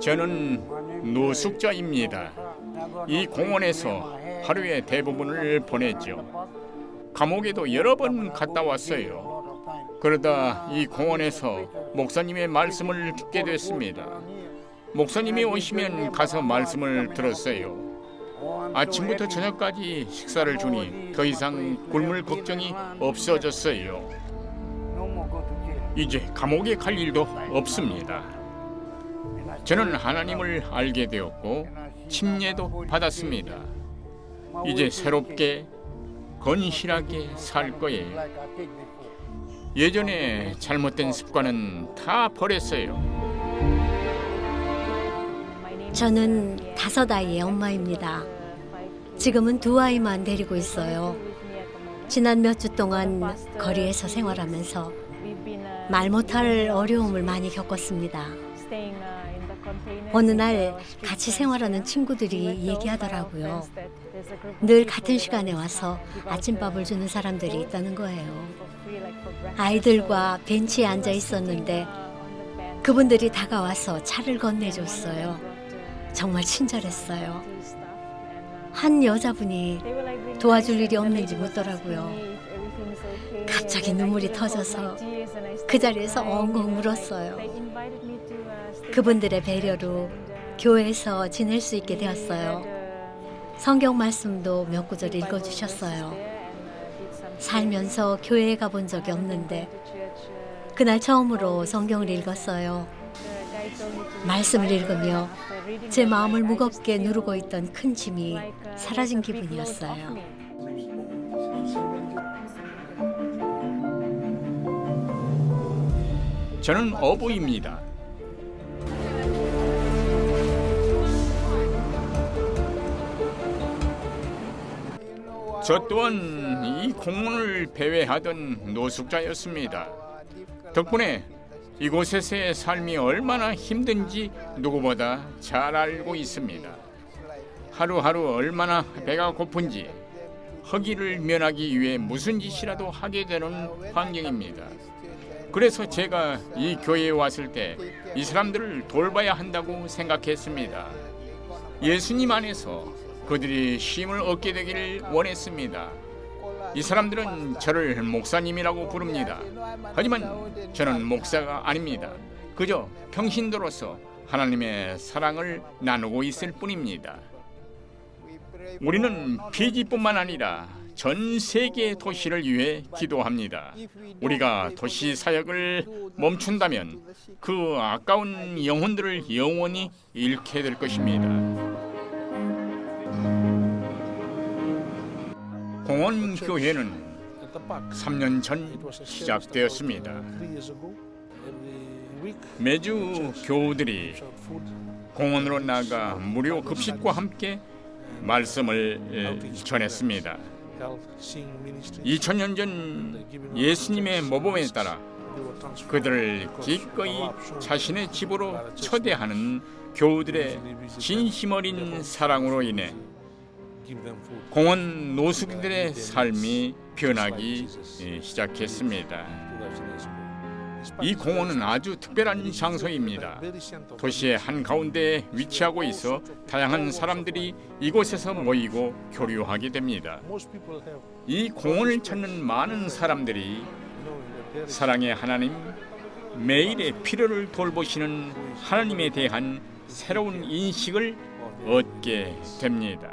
저는 노숙자입니다. 이 공원에서 하루의 대부분을 보냈죠. 감옥에도 여러 번 갔다 왔어요. 그러다 이 공원에서 목사님의 말씀을 듣게 됐습니다. 목사님이 오시면 가서 말씀을 들었어요. 아침부터 저녁까지 식사를 주니 더 이상 굶을 걱정이 없어졌어요. 이제 감옥에 갈 일도 없습니다. 저는 하나님을 알게 되었고 침례도 받았습니다. 이제 새롭게 건실하게 살 거예요. 예전에 잘못된 습관은 다 버렸어요. 저는 다섯 아이의 엄마입니다. 지금은 두 아이만 데리고 있어요. 지난 몇 주 동안 거리에서 생활하면서 말 못할 어려움을 많이 겪었습니다. 어느 날 같이 생활하는 친구들이 얘기하더라고요. 늘 같은 시간에 와서 아침밥을 주는 사람들이 있다는 거예요. 아이들과 벤치에 앉아 있었는데 그분들이 다가와서 차를 건네줬어요. 정말 친절했어요. 한 여자분이 도와줄 일이 없는지 묻더라고요. 갑자기 눈물이 터져서 그 자리에서 엉엉 울었어요. 그분들의 배려로 교회에서 지낼 수 있게 되었어요. 성경 말씀도 몇 구절 읽어주셨어요. 살면서 교회에 가본 적이 없는데 그날 처음으로 성경을 읽었어요. 말씀을 읽으며 제 마음을 무겁게 누르고 있던 큰 짐이 사라진 기분이었어요. 저는 어부입니다. 저 또한 이 공원을 배회하던 노숙자였습니다. 덕분에 이곳에서의 삶이 얼마나 힘든지 누구보다 잘 알고 있습니다. 하루하루 얼마나 배가 고픈지 허기를 면하기 위해 무슨 짓이라도 하게 되는 환경입니다. 그래서 제가 이 교회에 왔을 때 이 사람들을 돌봐야 한다고 생각했습니다. 예수님 안에서 그들이 힘을 얻게 되기를 원했습니다. 이 사람들은 저를 목사님이라고 부릅니다. 하지만 저는 목사가 아닙니다. 그저 평신도로서 하나님의 사랑을 나누고 있을 뿐입니다. 우리는 피지뿐만 아니라 전 세계 도시를 위해 기도합니다. 우리가 도시 사역을 멈춘다면 그 아까운 영혼들을 영원히 잃게 될 것입니다. 공원 교회는 3년 전 시작되었습니다. 매주 교우들이 공원으로 나가 무료 급식과 함께 말씀을 에, 전했습니다. 2000년 전 예수님의 모범에 따라 그들을 기꺼이 자신의 집으로 초대하는 교우들의 진심 어린 사랑으로 인해 공원 노숙인들의 삶이 변하기 예, 시작했습니다. 이 공원은 아주 특별한 장소입니다. 도시의 한 가운데에 위치하고 있어 다양한 사람들이 이곳에서 모이고 교류하게 됩니다. 이 공원을 찾는 많은 사람들이 사랑의 하나님, 매일의 필요를 돌보시는 하나님에 대한 새로운 인식을 얻게 됩니다.